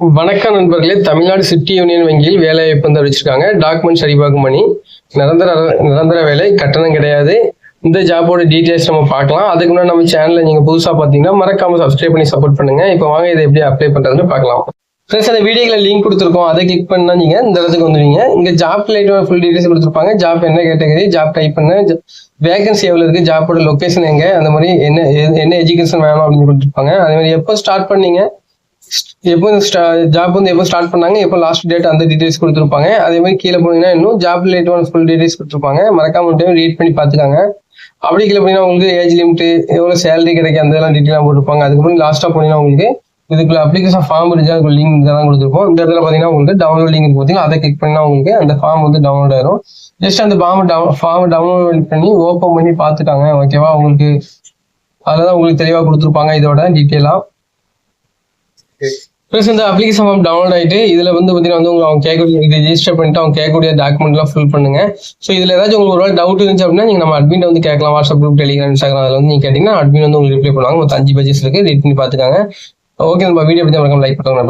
வணக்கம் நண்பர்களே. Tamil Nadu city union வங்கியில் வேலைவாய்ப்பு வந்து அறிவிச்சிருக்காங்க டாக்குமெண்ட் சரிபார்க்கும் பணி. நிரந்தர நிரந்தர வேலை. கட்டணம் கிடையாது. இந்த ஜாபோட டீட்டெயில்ஸ் நம்ம பார்க்கலாம். அதுக்கு முன்னாடி நம்ம சேனலை நீங்கள் புதுசாக பார்த்தீங்கன்னா மறக்காம சப்ஸ்கிரைப் பண்ணி சப்போர்ட் பண்ணுங்க. இப்போ வாங்க இதை எப்படி அப்ளை பண்ணுறதுன்னு பார்க்கலாம். ஃப்ரெண்ட்ஸ் அந்த வீடியோவில் லிங்க் கொடுத்துருக்கோம். அதை கிளிக் பண்ணா நீங்கள் இந்த இடத்துக்கு வந்துடுவீங்க. இங்கே ஜாப் ரிலேட்டட் ஃபுல் டீடைல்ஸ் கொடுத்துருப்பாங்க. ஜாப் என்ன கேட்டகரி ஜாப் டைப் பண்ண வேகன்சி எவ்வளோ இருக்குது ஜாப்போட லொக்கேஷன் எங்கே அந்த மாதிரி என்ன என்ன எஜுகேஷன் வேணும் அப்படின்னு கொடுத்துருப்பாங்க. அதே மாதிரி எப்போ ஸ்டார்ட் பண்ணீங்க எப்போ ஜாப் வந்து எப்போ ஸ்டார்ட் பண்ணாங்க எப்போ லாஸ்ட் டேட் அந்த டீடைல்ஸ் கொடுத்துருப்பாங்க. அதே மாதிரி கீழே போனீங்கன்னா இன்னும் ஜாப் ரிலேட்டிவான ஃபுல் டீடைல்ஸ் கொடுத்துருப்பாங்க. மறக்காம டைம் ரீட் பண்ணி பார்த்துக்காங்க. அப்படி கீழே போனீங்கன்னா உங்களுக்கு ஏஜ் லிமிட் எவ்வளோ சேலரி கிடைக்கும் அந்த இதெல்லாம் டீட்டெயிலாக போட்டிருப்பாங்க. அதுக்கப்புறம் லாஸ்ட்டாக போனீங்கன்னா உங்களுக்கு இதுக்குள்ள அப்ளிகேஷன் ஃபார்ம் இருந்துச்சு அதுக்கு லிங்க் தான் கொடுத்துருப்போம். இந்த இடத்துல பார்த்தீங்கன்னா உங்களுக்கு டவுன்லோட் லிங்க் பார்த்தீங்கன்னா அதை கிளிக் பண்ணால் உங்களுக்கு அந்த ஃபார்ம் வந்து டவுன்லோட் ஆயிரும். ஜஸ்ட் அந்த ஃபார்ம் டவுன் ஃபார்ம் டவுன்லோட் பண்ணி ஓப்பன் பண்ணி பார்த்துட்டாங்க ஓகேவா உங்களுக்கு அதில் தான் உங்களுக்கு தெளிவாக கொடுத்துருப்பாங்க இதோட டீட்டெயிலாக ப்ளஸ் இந்த அப்ளிகேஷன் ஃபார்ம் டவுன்லோட் ஆயிட்டு இதுல வந்து பார்த்தீங்கன்னா வந்து உங்களுக்கு அவங்க கேட்கக்கூடிய இது ரெஜிஸ்டர் பண்ணிட்டு அவங்க கேட்கக்கூடிய டாக்குமெண்ட்லாம் ஃபில் பண்ணுங்க. ஸோ இதுல ஏதாச்சும் உங்களுக்கு ஒரு டவுட் இருந்துச்சு அப்படின்னா நீங்க நம்ம அட்மின் வந்து கேட்கலாம். வாட்ஸ்அப் குரூப் டெலிகிராம் இன்ஸ்டாகிராம் அதில் வந்து நீங்க கேட்டீங்கன்னா அட்மின் வந்து உங்களுக்கு ரிப்ளை பண்ணுவாங்க. மொத்தம் அஞ்சு பேஜஸ் இருக்குது ரீட் பண்ணி பார்த்துக்காங்க. ஓகே நம்ம வீடியோ பற்றி லைக் பண்ணுறாங்க